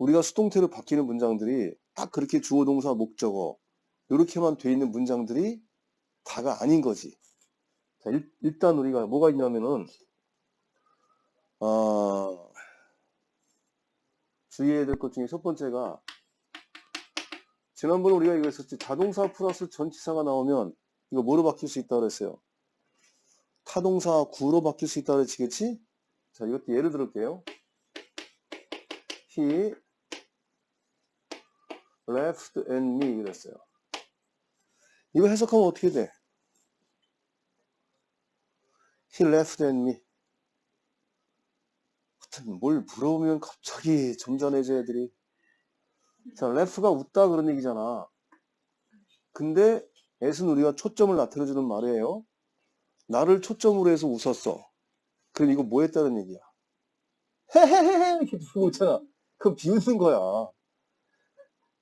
우리가 수동태로 바뀌는 문장들이 딱 그렇게 주어 동사 목적어 이렇게만 돼 있는 문장들이 다가 아닌 거지. 자, 일, 단 우리가 뭐가 있냐면은 아, 주의해야 될 것 중에 첫 번째가 지난번에 우리가 이거 했었지. 자동사 플러스 전치사가 나오면 이거 뭐로 바뀔 수 있다 그랬어요? 타동사 구로 바뀔 수 있다 그랬지겠지? 자 이것도 예를 들을게요. He left and me 그랬어요 이거 해석하면 어떻게 돼 he left and me 하여튼 뭘 물어보면 갑자기 점잖해져 애들이 자, 레프가 웃다 그런 얘기잖아. 근데 애는 우리가 초점을 나타내주는 말이에요. 나를 초점으로 해서 웃었어. 그럼 이거 뭐 했다는 얘기야? 헤헤헤헤 이렇게 있잖아. 그럼 비웃는 거야.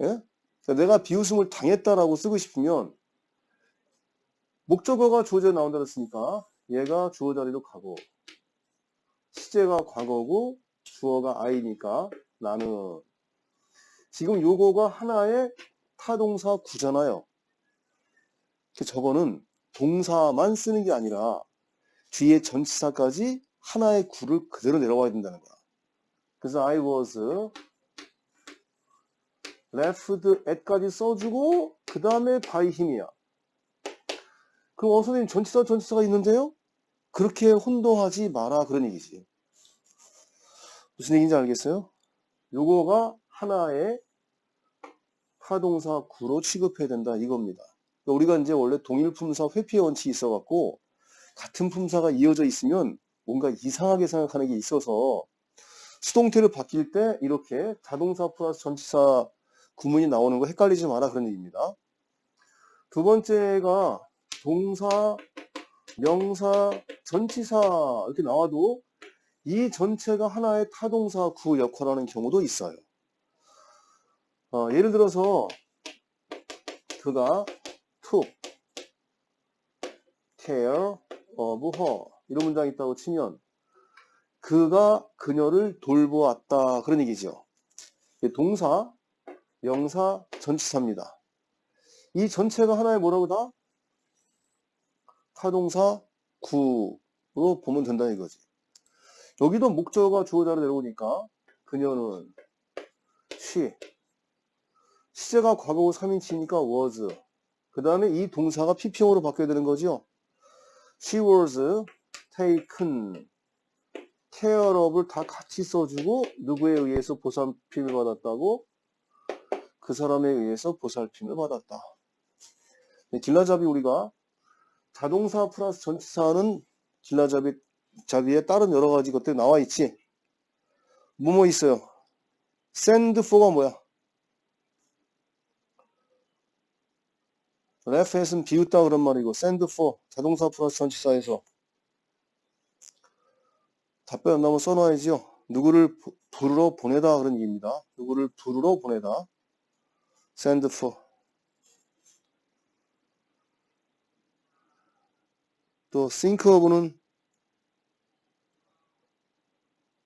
예? 자, 내가 비웃음을 당했다라고 쓰고 싶으면 목적어가 주어 자리에 나온다 그랬으니까 얘가 주어 자리로 가고 시제가 과거고 주어가 I니까 나는 지금 요거가 하나의 타동사 구잖아요. 그 저거는 동사만 쓰는 게 아니라 뒤에 전치사까지 하나의 구를 그대로 내려와야 된다는 거야. 그래서 I was left at까지 써주고 그 다음에 by him이야. 그럼 어 선생님 전치사 전치사가 있는데요? 그렇게 혼동하지 마라 그런 얘기지. 무슨 얘기인지 알겠어요? 요거가 하나의 타동사 구로 취급해야 된다 이겁니다. 그러니까 우리가 이제 원래 동일 품사 회피의 원칙이 있어 갖고 같은 품사가 이어져 있으면 뭔가 이상하게 생각하는 게 있어서 수동태를 바뀔 때 이렇게 자동사 플러스 전치사 구문이 나오는 거 헷갈리지 마라 그런 얘기입니다. 두 번째가 동사, 명사, 전치사 이렇게 나와도 이 전체가 하나의 타동사 구 역할하는 경우도 있어요. 어, 예를 들어서 그가 took care of her 이런 문장이 있다고 치면 그가 그녀를 돌보았다 그런 얘기죠. 동사, 명사, 전치사입니다. 이 전체가 하나의 뭐라고 다? 타동사 구로 보면 된다는 이거지. 여기도 목적어가 주어자로 내려오니까 그녀는 she 시제가 과거고 3인칭이니까 was 그 다음에 이 동사가 PP형으로 바뀌어야 되는 거죠. She was taken care of를 다 같이 써주고 누구에 의해서 보살핌을 받았다고? 그 사람에 의해서 보살핌을 받았다. 네, 길라잡이 우리가 자동사 플러스 전치사는 길라잡이 잡이에 다른 여러 가지 것들이 나와 있지. 뭐뭐 있어요? send for가 뭐야? 레프햇은 비웃다 그런 말이고 send for 자동사 플러스 전치사에서 답변 나면 써놔야지요. 누구를 부- 부르러 보내다 그런 얘기입니다. 누구를 부르러 보내다. Send for 또 think of는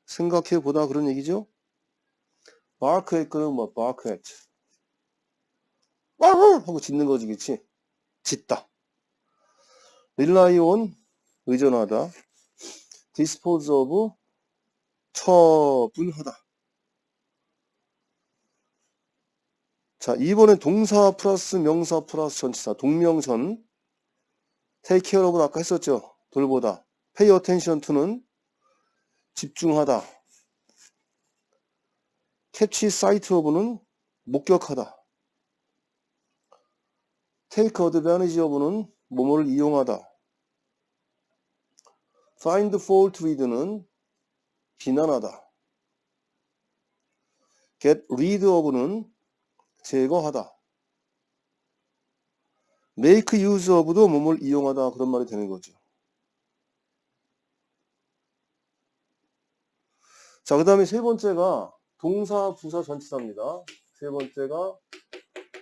생각해 보다 그런 얘기죠. bark at 그는 뭐 bark at 하고 짖는 거지, 그치? 짖다. rely on, 의존하다. dispose of, 처분하다. 자, 이번엔 동사 플러스 명사 플러스 전치사, 동명선. take care of는 아까 했었죠? 돌보다. pay attention to는 집중하다. catch sight of는 목격하다. take advantage of는 뭐뭐를 이용하다. find fault with는 비난하다. get rid of는 제거하다. make use of도 뭐뭐를 이용하다 그런 말이 되는 거죠. 자, 그 다음에 세 번째가 동사, 부사, 전치사입니다. 세 번째가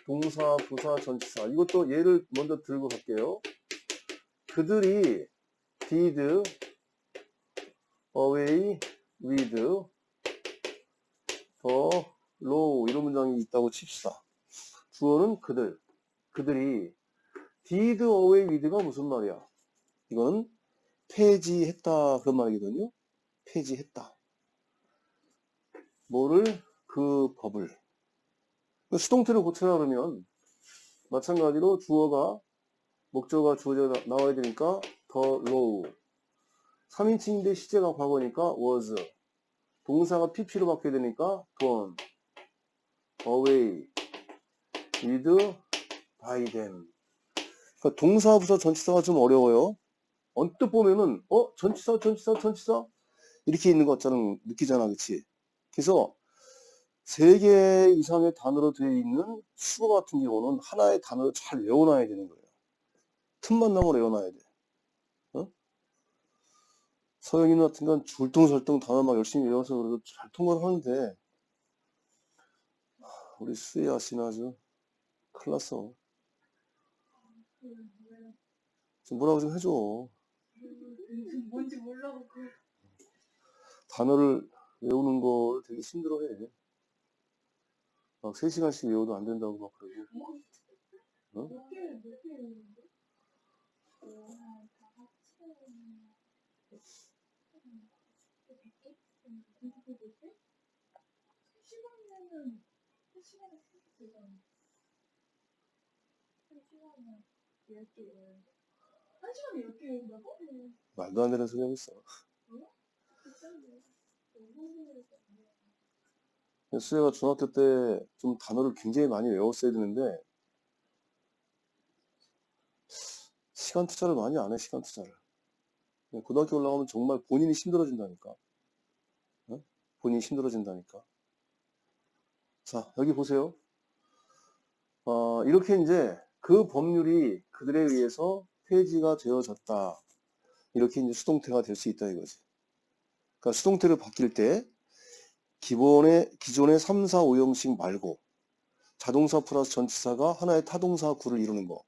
동사, 부사, 전치사. 이것도 예를 먼저 들고 갈게요. 그들이 did away with the low 이런 문장이 있다고 칩시다. 주어는 그들. 그들이 did away with가 무슨 말이야? 이건 폐지했다 그런 말이거든요. 폐지했다. 뭐를 그 법을 수동태를 고쳐라 그러면 마찬가지로 주어가 목적어가 주어져 나와야 되니까 더 low 3인칭인데 시제가 과거니까 was 동사가 pp로 바뀌어야 되니까 gone away with by them 그러니까 동사 부사 전치사가 좀 어려워요. 언뜻 보면은 어? 전치사 전치사 전치사? 이렇게 있는 것처럼 느끼잖아 그치? 그래서 세 개 이상의 단어로 되어 있는 수어 같은 경우는 하나의 단어를 잘 외워놔야 되는 거예요. 틈만 나면 외워놔야 돼. 어? 서영이 같은 건 줄뚱설뚱 단어 막 열심히 외워서 그래도 잘 통과를 하는데 우리 수혜 아씨는 아주 큰일 났어 좀 뭐라고 좀 해줘 뭔지 몰라고 그 단어를 외우는 걸 되게 힘들어해. 막 3시간씩 외워도 안 된다고 막 그러고. 어? 몇 시간이면은 한 시간에 세개 되잖아. 한 시간에 열 개. 한 시간에 열개 외운다고? 말도 안 되는 소리 하고 있어. 너무 수혜가 중학교 때 좀 단어를 굉장히 많이 외웠어야 되는데, 시간 투자를 많이 안 해, 시간 투자를. 고등학교 올라가면 정말 본인이 힘들어진다니까. 어? 본인이 힘들어진다니까. 자, 여기 보세요. 어, 이렇게 이제 그 법률이 그들에 의해서 폐지가 되어졌다. 이렇게 이제 수동태가 될 수 있다 이거지. 그러니까 수동태를 바뀔 때 기본의 기존의 3, 4, 5형식 말고 자동사 플러스 전치사가 하나의 타동사 구를 이루는 거.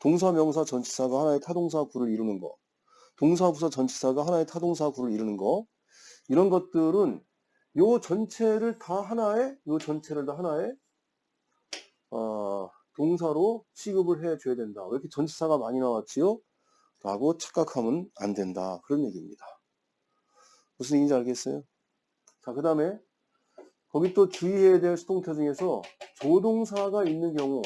동사 명사 전치사가 하나의 타동사 구를 이루는 거. 동사 부사 전치사가 하나의 타동사 구를 이루는 거. 이런 것들은 요 전체를 다 하나의 요 전체를 다 하나의 어, 동사로 취급을 해 줘야 된다. 왜 이렇게 전치사가 많이 나왔지요? 라고 착각하면 안 된다. 그런 얘기입니다. 무슨 얘기인지 알겠어요? 자, 그 다음에 거기 또 주의해야 될 수동태 중에서 조동사가 있는 경우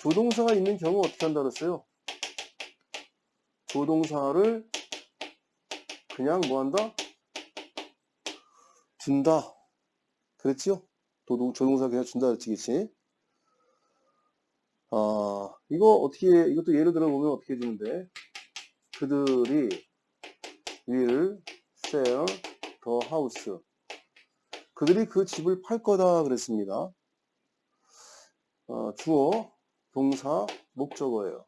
조동사가 있는 경우 어떻게 한다 그랬어요? 조동사를 그냥 뭐 한다? 준다. 그랬지요? 도동, 조동사 그냥 준다 그랬지, 그치? 아, 이거 어떻게, 이것도 예를 들어 보면 어떻게 해주는데, 그들이 will sell the house. 그들이 그 집을 팔 거다 그랬습니다. 어, 주어, 동사, 목적어예요.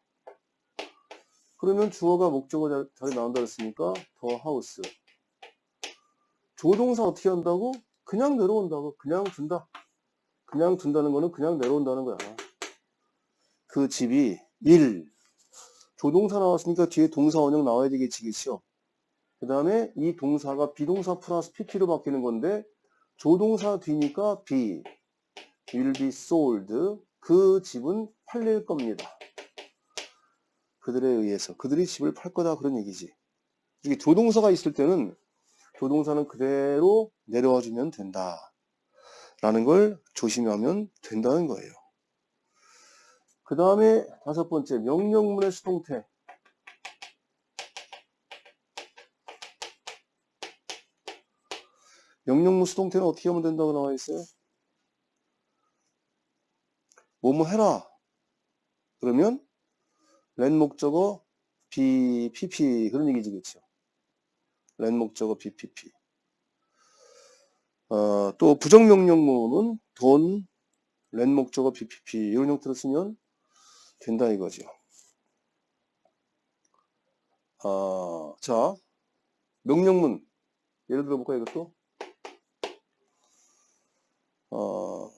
그러면 주어가 목적어 자- 자리 나온다 그랬으니까 the house. 조동사 어떻게 한다고? 그냥 내려온다고. 그냥 둔다. 그냥 둔다는 거는 그냥 내려온다는 거야. 그 집이 1. 조동사 나왔으니까 뒤에 동사 원형 나와야 되겠지, 그치요? 그 다음에 이 동사가 비동사 플러스 pp로 바뀌는 건데 조동사 뒤니까 be, will be sold. 그 집은 팔릴 겁니다. 그들에 의해서. 그들이 집을 팔 거다 그런 얘기지. 이게 조동사가 있을 때는 조동사는 그대로 내려와 주면 된다. 라는 걸 조심하면 된다는 거예요. 그 다음에 다섯 번째, 명령문의 수동태. 명령문 수동태는 어떻게 하면 된다고 나와 있어요? 뭐뭐 해라. 그러면 렌 목적어 B, PP 그런 얘기지 그렇죠? 렌 목적어 B, PP. 어, 또 부정명령문은 돈, 렌 목적어 B, PP 이런 형태로 쓰면 된다 이거죠. 아, 자, 명령문 예를 들어 볼까 이것도? 어,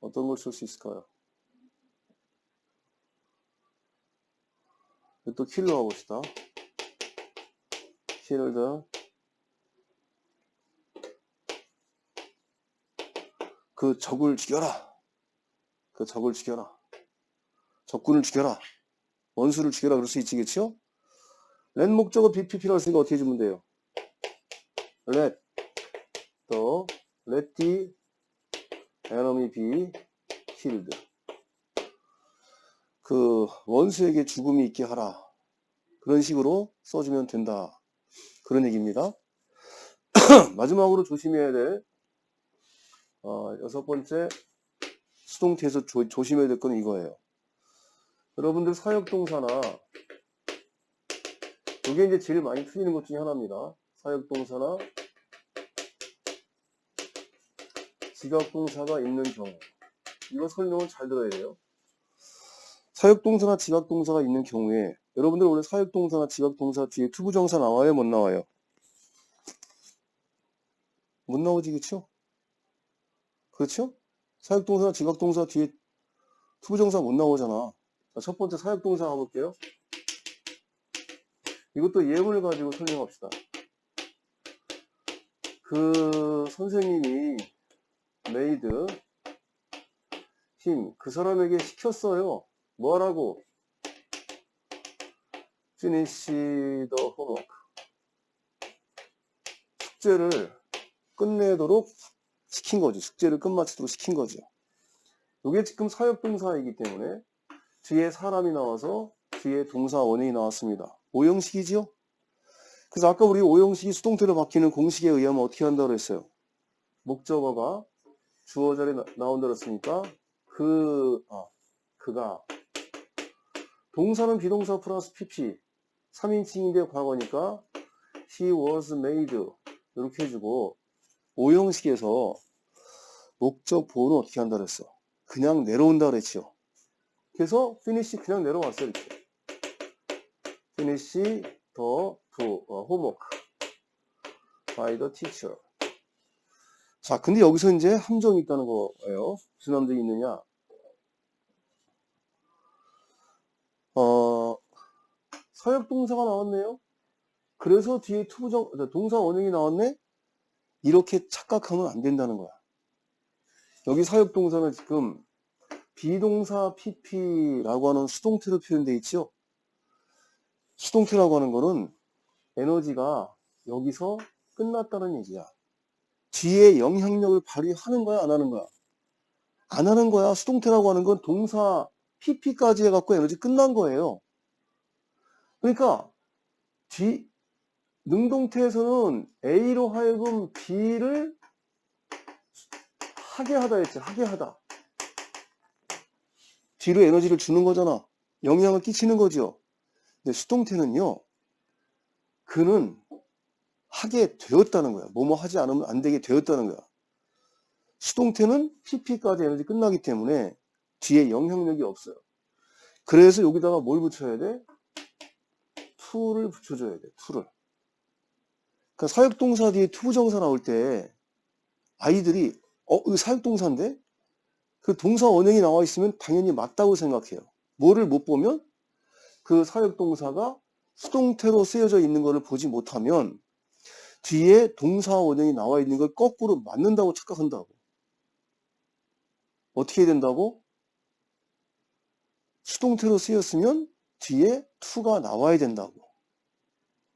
어떤 걸 쓸 수 있을까요? 또 킬로 가봅시다. 쉴드 그 적을 죽여라. 그 적을 죽여라. 적군을 죽여라. 원수를 죽여라. 그럴 수 있지겠죠? 렛 목적어 BPP로 했으니까 어떻게 해주면 돼요? 렛. 또, let the enemy B. 킬드. 그 원수에게 죽음이 있게 하라. 그런 식으로 써주면 된다. 그런 얘기입니다. 마지막으로 조심해야 될 어, 여섯 번째 수동태에서 조, 조심해야 될 건 이거예요. 여러분들 사역동사나 이게 이제 제일 많이 틀리는 것 중에 하나입니다. 사역동사나 지각동사가 있는 경우 이거 설명을 잘 들어야 돼요. 사역동사나 지각동사가 있는 경우에 여러분들 원래 사역동사나 지각동사 뒤에 투부정사 나와요? 못 나와요? 못 나오지 그쵸? 그렇죠? 사역동사, 지각동사 뒤에 투부정사 못 나오잖아. 자, 첫 번째 사역동사 가볼게요. 이것도 예문을 가지고 설명합시다. 그 선생님이 메이드 힘, 그 사람에게 시켰어요. 뭐 하라고? finish the. 숙제를 끝내도록 시킨 거죠. 숙제를 끝마치도록 시킨 거죠. 이게 지금 사역동사이기 때문에 뒤에 사람이 나와서 뒤에 동사 원형이 나왔습니다. 오형식이죠? 그래서 아까 우리 오형식이 수동태로 바뀌는 공식에 의하면 어떻게 한다고 했어요? 목적어가 주어 자리에 나- 나온다고 했으니까 그, 아, 그가 동사는 비동사 플러스 pp 3인칭인데 과거니까 he was made 이렇게 해주고 오형식에서 목적 보호는 어떻게 한다 그랬어? 그냥 내려온다 그랬죠. 그래서 finish 그냥 내려왔어요. 이렇게. finish the to, 어, homework by the teacher. 자, 근데 여기서 이제 함정이 있다는 거예요. 무슨 함정이 있느냐? 어, 서역 동사가 나왔네요. 그래서 뒤에 투부정, 동사 원형이 나왔네? 이렇게 착각하면 안 된다는 거야. 여기 사역 동사는 지금 비동사 pp라고 하는 수동태로 표현되어 있죠? 수동태라고 하는 거는 에너지가 여기서 끝났다는 얘기야. 뒤에 영향력을 발휘하는 거야, 안 하는 거야? 안 하는 거야. 수동태라고 하는 건 동사 pp까지 해갖고 에너지 끝난 거예요. 그러니까 뒤 능동태에서는 A로 하여금 B를 하게 하다 했지. 하게 하다. 뒤로 에너지를 주는 거잖아. 영향을 끼치는 거죠. 근데 수동태는요. 그는 하게 되었다는 거야. 뭐뭐 하지 않으면 안 되게 되었다는 거야. 수동태는 PP까지 에너지 끝나기 때문에 뒤에 영향력이 없어요. 그래서 여기다가 뭘 붙여야 돼? To를 붙여줘야 돼. to를. 그러니까 사역동사 뒤에 투부정사 나올 때 아이들이 어, 이거 사역동사인데? 그 동사 원형이 나와 있으면 당연히 맞다고 생각해요. 뭐를 못 보면 그 사역동사가 수동태로 쓰여져 있는 것을 보지 못하면 뒤에 동사 원형이 나와 있는 걸 거꾸로 맞는다고 착각한다고. 어떻게 된다고? 수동태로 쓰였으면 뒤에 to가 나와야 된다고.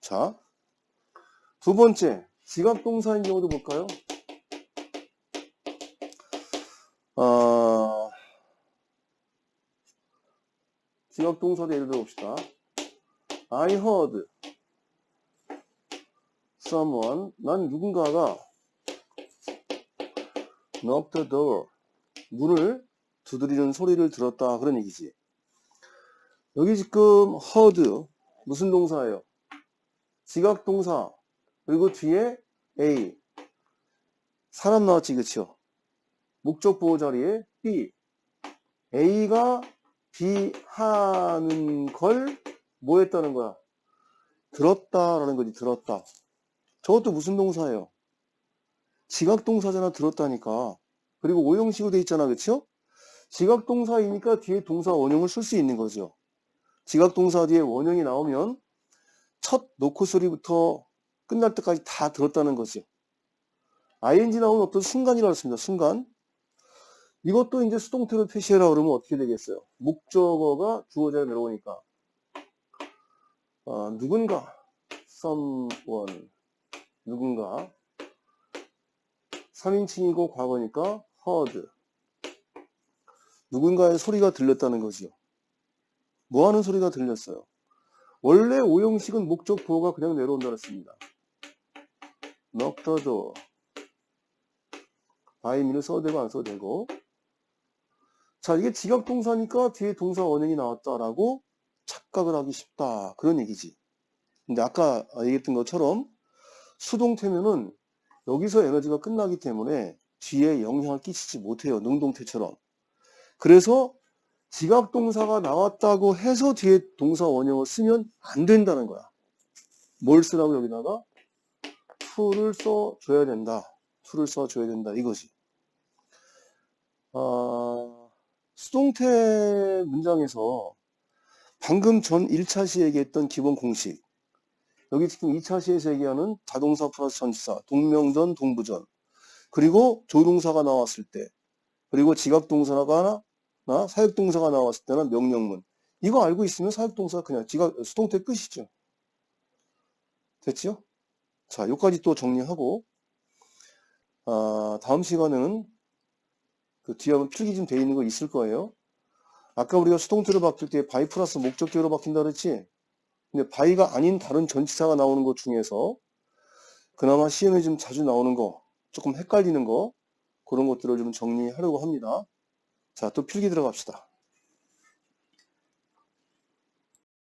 자, 두 번째, 지각동사인 경우도 볼까요? 어, 지각동사도 예를 들어 봅시다. I heard someone, 난 누군가가 knock the door, 문을 두드리는 소리를 들었다. 그런 얘기지. 여기 지금 heard, 무슨 동사예요? 지각 동사, 그리고 뒤에 A. 사람 나왔지, 그쵸? 목적 보호 자리에 B. A가 B 하는 걸 뭐 했다는 거야? 들었다라는 거지, 들었다. 저것도 무슨 동사예요? 지각동사잖아, 들었다니까. 그리고 오형식으로 돼 있잖아, 그쵸? 지각동사이니까 뒤에 동사 원형을 쓸 수 있는 거죠. 지각동사 뒤에 원형이 나오면 첫 노코 소리부터 끝날 때까지 다 들었다는 거죠. ing 나오는 어떤 순간이라고 했습니다. 순간. 이것도 이제 수동태로 표시해라 그러면 어떻게 되겠어요? 목적어가 주어자에 내려오니까 아, 누군가 someone 누군가 3인칭이고 과거니까 heard 누군가의 소리가 들렸다는 거지요. 뭐 하는 소리가 들렸어요? 원래 오형식은 목적 부호가 그냥 내려온다 그랬습니다. knock the door. 바이미를 써도 되고 안 써도 되고. 자 이게 지각 동사니까 뒤에 동사 원형이 나왔다라고 착각을 하기 쉽다. 그런 얘기지. 근데 아까 얘기했던 것처럼 수동태면은 여기서 에너지가 끝나기 때문에 뒤에 영향을 끼치지 못해요. 능동태처럼. 그래서 지각 동사가 나왔다고 해서 뒤에 동사 원형을 쓰면 안 된다는 거야. 뭘 쓰라고 여기다가? to를 써줘야 된다. to를 써줘야 된다. 이거지. 아, 수동태 문장에서 방금 전 1차 시에 얘기했던 기본 공식. 여기 지금 2차 시에서 얘기하는 자동사 플러스 전치사 동명전 동부전. 그리고 조동사가 나왔을 때. 그리고 지각동사가 나 사역동사가 나왔을 때는 명령문 이거 알고 있으면 사역동사가 그냥 지각 수동태 끝이죠 됐지요? 자 여기까지 또 정리하고 아, 다음 시간에는 그 뒤에 필기 좀 돼 있는 거 있을 거예요. 아까 우리가 수동태로 바뀔 때 바이 플러스 목적격으로 바뀐다 그랬지? 근데 바이가 아닌 다른 전치사가 나오는 것 중에서 그나마 시험에 좀 자주 나오는 거, 조금 헷갈리는 거, 그런 것들을 좀 정리하려고 합니다. 자, 또 필기 들어갑시다.